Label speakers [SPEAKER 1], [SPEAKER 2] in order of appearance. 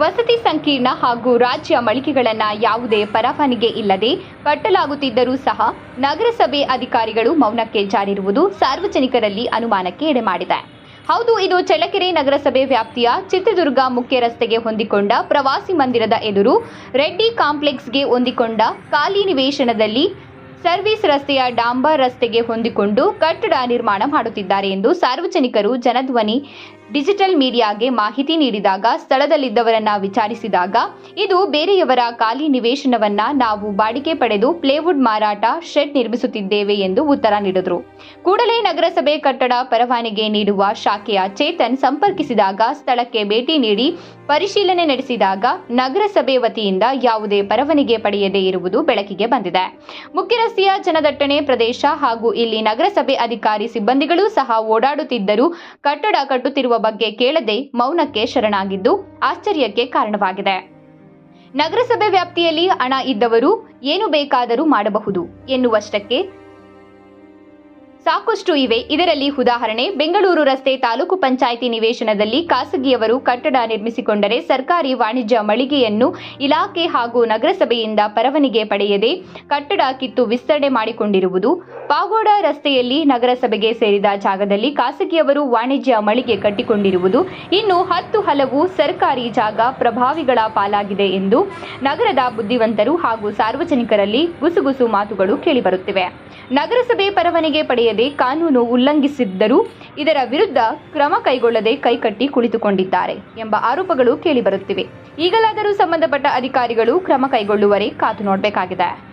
[SPEAKER 1] ವಸತಿ ಸಂಕೀರ್ಣ ಹಾಗೂ ರಾಜ್ಯ ಮಳಿಗೆಗಳನ್ನು ಯಾವುದೇ ಪರವಾನಿಗೆ ಇಲ್ಲದೆ ಕಟ್ಟಲಾಗುತ್ತಿದ್ದರೂ ಸಹ ನಗರಸಭೆ ಅಧಿಕಾರಿಗಳು ಮೌನಕ್ಕೆ ಜಾರಿರುವುದು ಸಾರ್ವಜನಿಕರಲ್ಲಿ ಅನುಮಾನಕ್ಕೆ ಎಡೆಮಾಡಿದೆ. ಹೌದು, ಇದು ಚಳ್ಳಕೆರೆ ನಗರಸಭೆ ವ್ಯಾಪ್ತಿಯ ಚಿತ್ರದುರ್ಗ ಮುಖ್ಯ ರಸ್ತೆಗೆ ಹೊಂದಿಕೊಂಡ ಪ್ರವಾಸಿ ಮಂದಿರದ ಎದುರು ರೆಡ್ಡಿ ಕಾಂಪ್ಲೆಕ್ಸ್ಗೆ ಹೊಂದಿಕೊಂಡ ಖಾಲಿ ನಿವೇಶನದಲ್ಲಿ ಸರ್ವಿಸ್ ರಸ್ತೆಯ ಡಾಂಬರ್ ರಸ್ತೆಗೆ ಹೊಂದಿಕೊಂಡು ಕಟ್ಟಡ ನಿರ್ಮಾಣ ಮಾಡುತ್ತಿದ್ದಾರೆ ಎಂದು ಸಾರ್ವಜನಿಕರು ಜನಧ್ವನಿ ಡಿಜಿಟಲ್ ಮೀಡಿಯಾಗೆ ಮಾಹಿತಿ ನೀಡಿದಾಗ ಸ್ಥಳದಲ್ಲಿದ್ದವರನ್ನ ವಿಚಾರಿಸಿದಾಗ, ಇದು ಬೇರೆಯವರ ಖಾಲಿ ನಿವೇಶನವನ್ನ ನಾವು ಬಾಡಿಗೆ ಪಡೆದು ಪ್ಲೇವುಡ್ ಮಾರಾಟ ಶೆಡ್ ನಿರ್ಮಿಸುತ್ತಿದ್ದೇವೆ ಎಂದು ಉತ್ತರ ನೀಡಿದರು. ಕೂಡಲೇ ನಗರಸಭೆ ಕಟ್ಟಡ ಪರವಾನಿಗೆ ನೀಡುವ ಶಾಖೆಯ ಚೇತನ್ ಸಂಪರ್ಕಿಸಿದಾಗ ಸ್ಥಳಕ್ಕೆ ಭೇಟಿ ನೀಡಿ ಪರಿಶೀಲನೆ ನಡೆಸಿದಾಗ ನಗರಸಭೆ ವತಿಯಿಂದ ಯಾವುದೇ ಪರವಾನಿಗೆ ಪಡೆಯದೇ ಇರುವುದು ಬೆಳಕಿಗೆ ಬಂದಿದೆ. ಮುಖ್ಯ ರಸ್ತೆಯ ಜನದಟ್ಟಣೆ ಪ್ರದೇಶ ಹಾಗೂ ಇಲ್ಲಿ ನಗರಸಭೆ ಅಧಿಕಾರಿ ಸಿಬ್ಬಂದಿಗಳು ಸಹ ಓಡಾಡುತ್ತಿದ್ದರೂ ಕಟ್ಟಡ ಕಟ್ಟುತ್ತಿರುವ ಬಗ್ಗೆ ಕೇಳದೆ ಮೌನಕ್ಕೆ ಶರಣಾಗಿದ್ದು ಆಶ್ಚರ್ಯಕ್ಕೆ ಕಾರಣವಾಗಿದೆ. ನಗರಸಭೆ ವ್ಯಾಪ್ತಿಯಲ್ಲಿ ಹಣ ಇದ್ದವರು ಏನು ಬೇಕಾದರೂ ಮಾಡಬಹುದು ಎನ್ನುವಷ್ಟಕ್ಕೆ ಸಾಕಷ್ಟು ಇವೆ. ಇದರಲ್ಲಿ ಉದಾಹರಣೆ, ಬೆಂಗಳೂರು ರಸ್ತೆ ತಾಲೂಕು ಪಂಚಾಯಿತಿ ನಿವೇಶನದಲ್ಲಿ ಖಾಸಗಿಯವರು ಕಟ್ಟಡ ನಿರ್ಮಿಸಿಕೊಂಡರೆ ಸರ್ಕಾರಿ ವಾಣಿಜ್ಯ ಮಳಿಗೆಯನ್ನು ಇಲಾಖೆ ಹಾಗೂ ನಗರಸಭೆಯಿಂದ ಪರವಾನಿಗೆ ಪಡೆಯದೆ ಕಟ್ಟಡ ಕಿತ್ತು ವಿಸ್ತರಣೆ ಮಾಡಿಕೊಂಡಿರುವುದು. ಪಾಗೋಡ ರಸ್ತೆಯಲ್ಲಿ ನಗರಸಭೆಗೆ ಸೇರಿದ ಜಾಗದಲ್ಲಿ ಖಾಸಗಿಯವರು ವಾಣಿಜ್ಯ ಮಳಿಗೆ ಕಟ್ಟಿಕೊಂಡಿರುವುದು. ಇನ್ನು ಹತ್ತು ಹಲವು ಸರ್ಕಾರಿ ಜಾಗ ಪ್ರಭಾವಿಗಳ ಪಾಲಾಗಿದೆ ಎಂದು ನಗರದ ಬುದ್ಧಿವಂತರು ಹಾಗೂ ಸಾರ್ವಜನಿಕರಲ್ಲಿ ಗುಸುಗುಸು ಮಾತುಗಳು ಕೇಳಿಬರುತ್ತಿವೆ. ನಗರಸಭೆ ಪರವಾನಿಗೆ ಪಡೆಯದೆ ಕಾನೂನು ಉಲ್ಲಂಘಿಸಿದ್ದರೂ ಇದರ ವಿರುದ್ಧ ಕ್ರಮ ಕೈಗೊಳ್ಳದೆ ಕೈಕಟ್ಟಿ ಕುಳಿತುಕೊಂಡಿದ್ದಾರೆ ಎಂಬ ಆರೋಪಗಳು ಕೇಳಿಬರುತ್ತಿವೆ. ಈಗಲಾದರೂ ಸಂಬಂಧಪಟ್ಟ ಅಧಿಕಾರಿಗಳು ಕ್ರಮ ಕೈಗೊಳ್ಳುವರೆ ಕಾದು ನೋಡಬೇಕಾಗಿದೆ.